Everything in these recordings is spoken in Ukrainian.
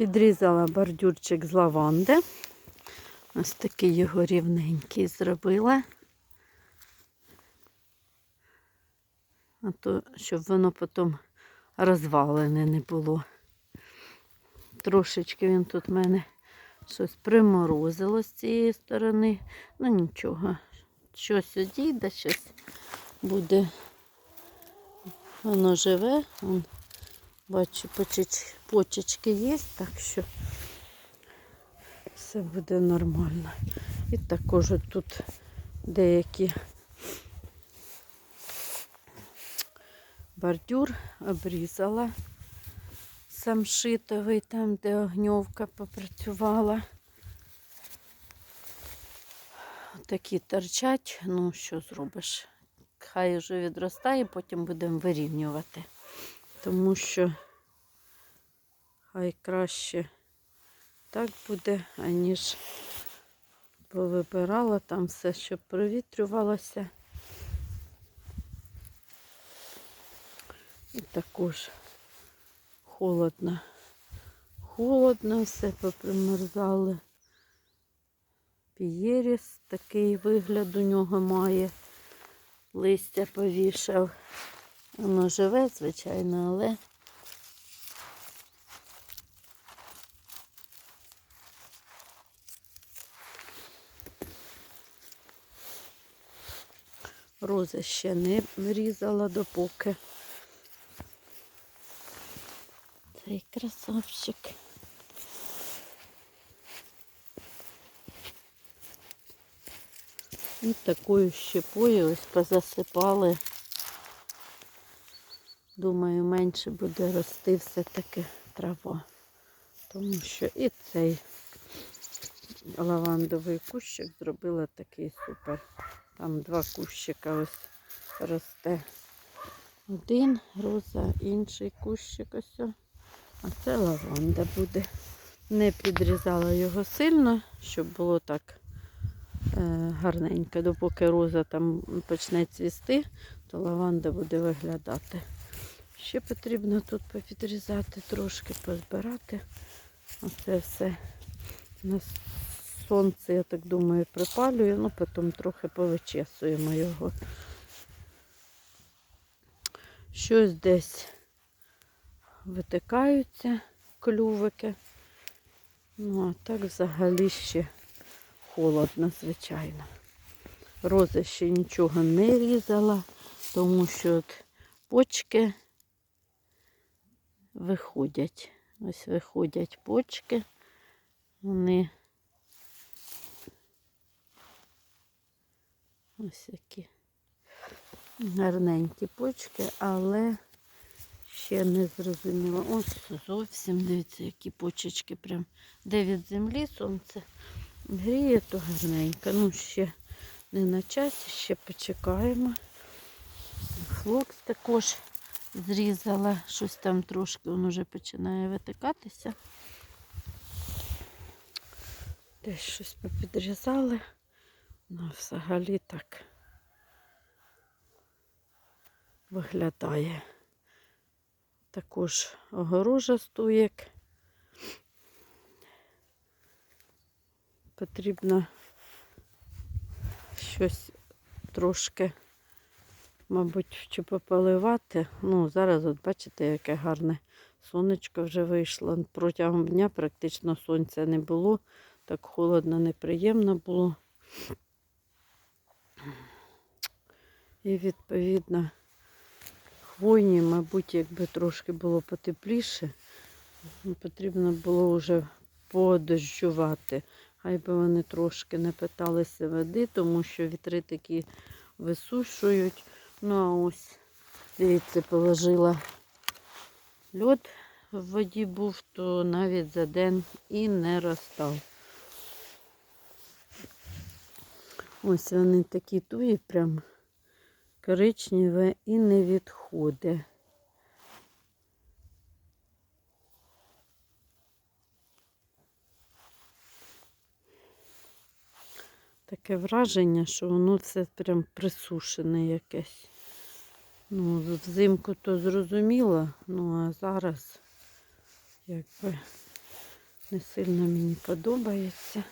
Підрізала бордюрчик з лаванди. Ось такий його рівненький зробила. А то, щоб воно потім розвалене не було. Трошечки він тут в мене щось приморозило з цієї сторони. Ну нічого. Щось одійде, щось буде. Воно живе. Вон, бачу, почеч- почечки є, так що все буде нормально. І також тут деякі бордюр обрізала самшитовий, там, де огньовка попрацювала. Такі торчать, ну що зробиш? Хай вже відростає, потім будемо вирівнювати. Тому що хай краще так буде, аніж повибирала там все, щоб провітрювалося. І також холодно. Холодно, все попримерзали. Пієріс, такий вигляд у нього має. Листя повішав. Воно живе, звичайно, але рози ще не різала допоки. Цей красавчик. І такою щепою ось позасипали. Думаю, менше буде рости все-таки трава. Тому що і цей лавандовий кущик зробила такий супер. Там два кущика ось росте. Один роза, інший кущик ось. А це лаванда буде. Не підрізала його сильно, щоб було так е, гарненько. Допоки роза там почне цвісти, то лаванда буде виглядати. Ще потрібно тут попідрізати, трошки позбирати. Оце все на сонце, я так думаю, припалюю, ну потім трохи повичесуємо його. Щось десь витикаються клювики. Ну, а так взагалі ще холодно, звичайно. Рози ще нічого не різала, тому що от почки виходять. Ось виходять почки. Вони ось які гарненькі почки, але ще не зрозуміло. Ось зовсім дивіться, які почечки прям де від землі сонце гріє, то гарненько. Ну, ще не на часі, ще почекаємо. Флокс також зрізала, щось там трошки він вже починає витикатися. Десь щось попідрізали. Ну, взагалі так виглядає. Також огорожа стоїк. Потрібно щось трошки, мабуть, чи пополивати. Ну, зараз, от бачите, яке гарне сонечко вже вийшло. Протягом дня практично сонця не було. Так холодно, неприємно було. І відповідно хвойні, мабуть, якби трошки було потепліше, потрібно було вже подощувати. Хай би вони трошки не питалися води, тому що вітри такі висушують. Ну а ось, дивіться, положила льод в воді був, то навіть за день і не розстав. Ось вони такі туї прям коричневе і не відходить. Таке враження, що воно все прям присушене якесь. Ну, взимку то зрозуміло, ну а зараз якби не сильно мені подобається.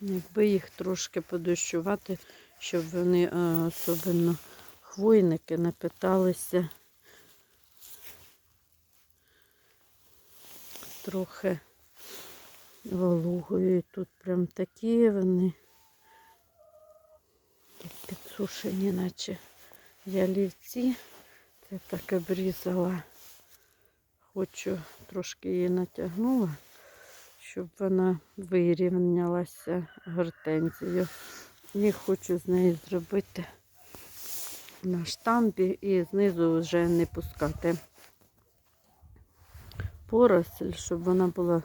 Якби їх трошки подощувати, щоб вони е, особливо хвойники напиталися трохи вологою. І тут прям такі вони підсушені, наче ялівці. Це так обрізала. Хочу трошки її натягнула, щоб вона вирівнялася гортензією. І хочу з неї зробити на штампі і знизу вже не пускати поросль, щоб вона була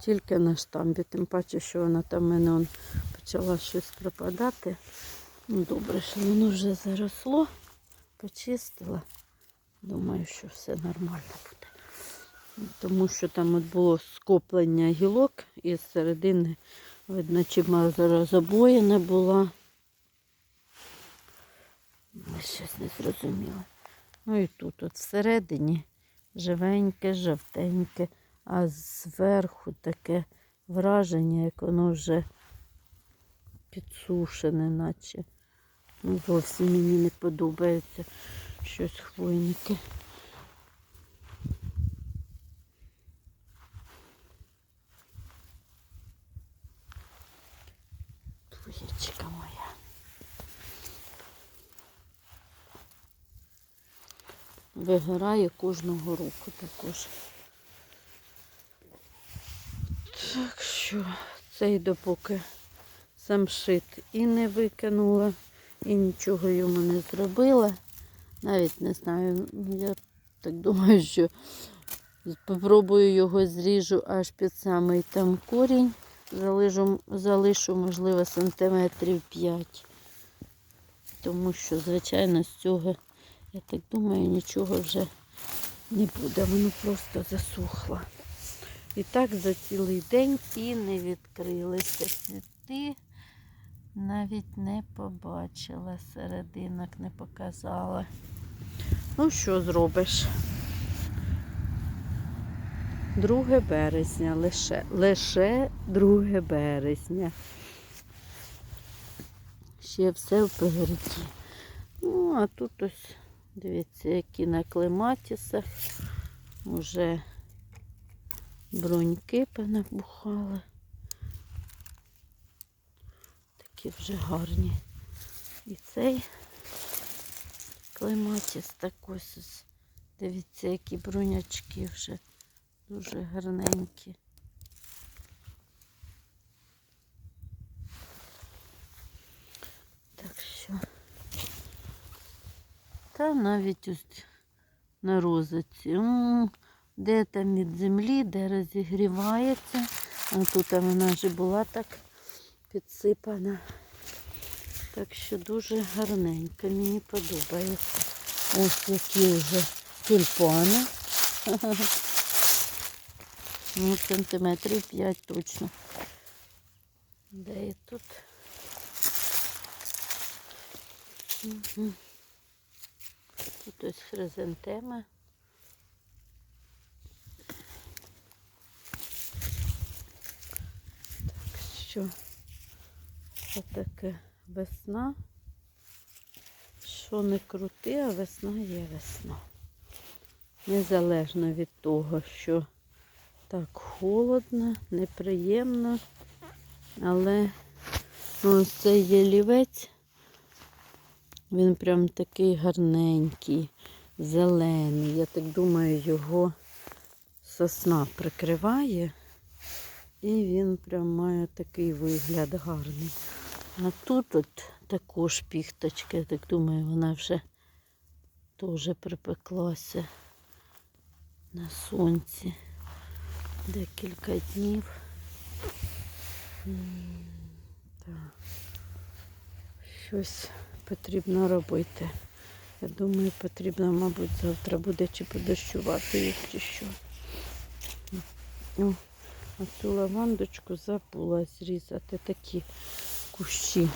тільки на штампі. Тим паче, що вона там в мене он, почала щось пропадати. Ну, добре, що воно вже заросло, почистила. Думаю, що все нормально буде. Тому що там от було скоплення гілок і з середини, видно, чимало розобоєна була. Ну, Щось не зрозуміло. Ну і тут от всередині живеньке, жовтеньке, а зверху таке враження, як воно вже підсушене, наче. Ну, зовсім мені не подобається щось хвойники. Вигорає кожного року також. Так що цей допоки самшит і не викинула, і нічого йому не зробила. Навіть не знаю, я так думаю, що спробую його зріжу аж під самий там корінь. Залишу, залишу можливо, сантиметрів 5. Тому що, звичайно, з цього, я так думаю, нічого вже не буде. Воно просто засухло. І так за цілий день і не відкрилися цвіти. Навіть не побачила, серединок не показала. Ну, що зробиш? 2 березня, лише, лише 2 березня. Ще все впереді. Ну, а тут ось, дивіться, які на клематісах. Уже броньки понабухали. Такі вже гарні. І цей клематіс так ось. Дивіться, які бронячки вже дуже гарненькі. Так що. Та навіть ось на розоці. М, Де там від землі, де розігрівається. А тут вона вже була так підсипана. Так що дуже гарненько, мені подобається. Ось які вже тюльпани. Ну, сантиметрів 5 точно. Де і тут? Мгм. Тут ось хризантема. Так що це таке весна. Що не крути, а весна є весна. Незалежно від того, що так холодно, неприємно, але ну, ось цей ялівець, він прям такий гарненький, зелений. Я так думаю, його сосна прикриває. І він прям має такий вигляд гарний. А тут от також піхточка, я так думаю, вона вже теж припеклася на сонці декілька днів. Так. Щось потрібно робити. Я думаю, потрібно, мабуть, завтра буде чи подощувати їх, чи що. О, а цю лавандочку забула зрізати такі кущі.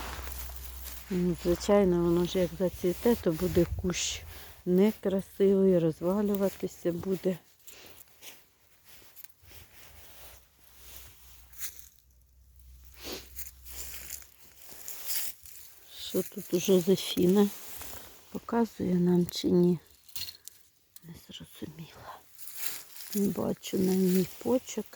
Ну, Звичайно, воно ж як зацвіте, то буде кущ некрасивий, розвалюватися буде. Що тут у Жозефіни. Показує нам чи ні. Не зрозуміла. Не бачу на ній почок.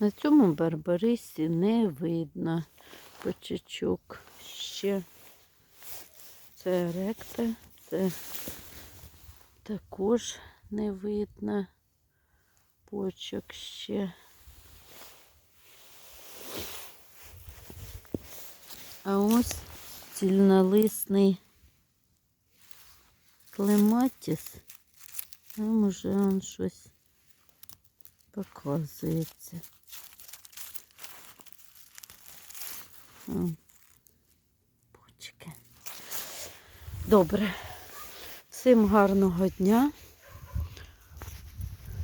На цьому барбарисі не видно почечок. Ще це ректа, це також не видно почок ще. А ось цільнолисний клематіс. Там уже он щось показується. Почки. Добре. Всім гарного дня,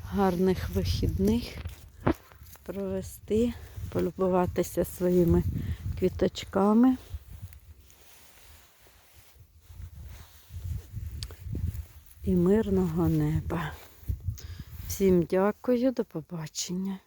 гарних вихідних провести, полюбуватися своїми квіточками. І мирного неба. Всім дякую, до побачення.